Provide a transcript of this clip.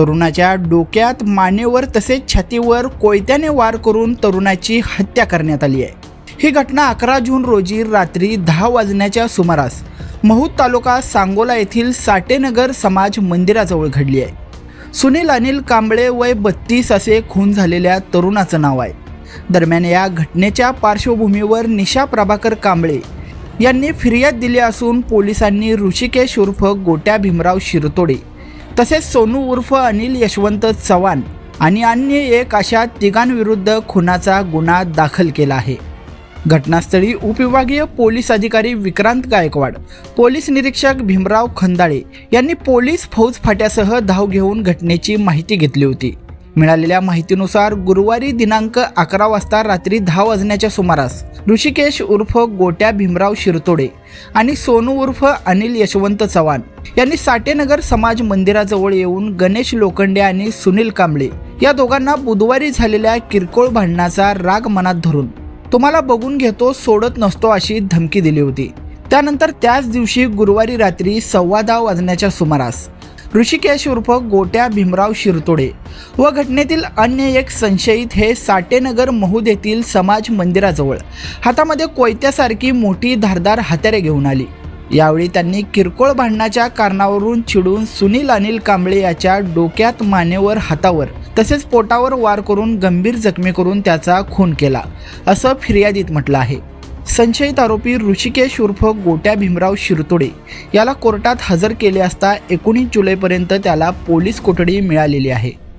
तरुणाच्या डोक्यात मानेवर तसेच छातीवर कोयत्याने वार करून तरुणाची हत्या करण्यात आली आहे. ही घटना अकरा जून रोजी रात्री दहा वाजण्याच्या सुमारास महू तालुका सांगोला येथील साटेनगर समाज मंदिराजवळ घडली आहे. सुनील अनिल कांबळे वय बत्तीस असे खून झालेल्या तरुणाचं नाव आहे. दरम्यान या घटनेच्या पार्श्वभूमीवर निशा प्रभाकर कांबळे यांनी फिर्याद दिली असून पोलिसांनी ऋषिकेश उर्फ गोट्या भीमराव शिरतोडे तसेच सोनू उर्फ अनिल यशवंत चव्हाण आणि अन्य एक अशा तिघांविरुद्ध खुनाचा गुन्हा दाखल केला आहे. घटनास्थळी उपविभागीय पोलीस अधिकारी विक्रांत गायकवाड पोलीस निरीक्षक भीमराव खंदाळे यांनी पोलीस फौज फाट्यासह धाव घेऊन घटनेची माहिती घेतली होती. मिळालेल्या माहितीनुसार गुरुवारी दिनांक अकरा वाजता रात्री दहा वाजण्याच्या सुमारास ऋषिकेश उर्फ गोट्या भीमराव शिरतोडे आणि सोनू उर्फ अनिल यशवंत चव्हाण यांनी साटेनगर समाज मंदिराजवळ येऊन गणेश लोखंडे आणि सुनील कांबळे या दोघांना बुधवारी झालेल्या किरकोळ भांडणाचा राग मनात धरून तुम्हाला बघून घेतो सोडत नसतो अशी धमकी दिली होती. त्यानंतर त्याच दिवशी गुरुवारी रात्री सव्वा दहा वाजण्याच्या सुमारास ऋषिकेश उर्फ गोट्या भीमराव शिरतोडे. व घटनेतील अन्य एक संशयित हे साटेनगर महूद येथील समाज मंदिराजवळ. हातामध्ये कोयत्यासारखी मोठी धारदार हत्यारे घेऊन आली. यावेळी त्यांनी किरकोळ भांडणाच्या कारणावरून चिडून सुनील अनिल कांबळे याच्या डोक्यात मानेवर हातावर तसेच पोटावर वार करून गंभीर जखमी करून त्याचा खून केला असं फिर्यादीत म्हटलं आहे. संशयित आरोपी ऋषिकेश उर्फ गोट्या भीमराव शिरतोडे याला कोर्टात हजर केले असता एकोणीस जुलैपर्यंत त्याला पोलीस कोठडी मिळालेली आहे.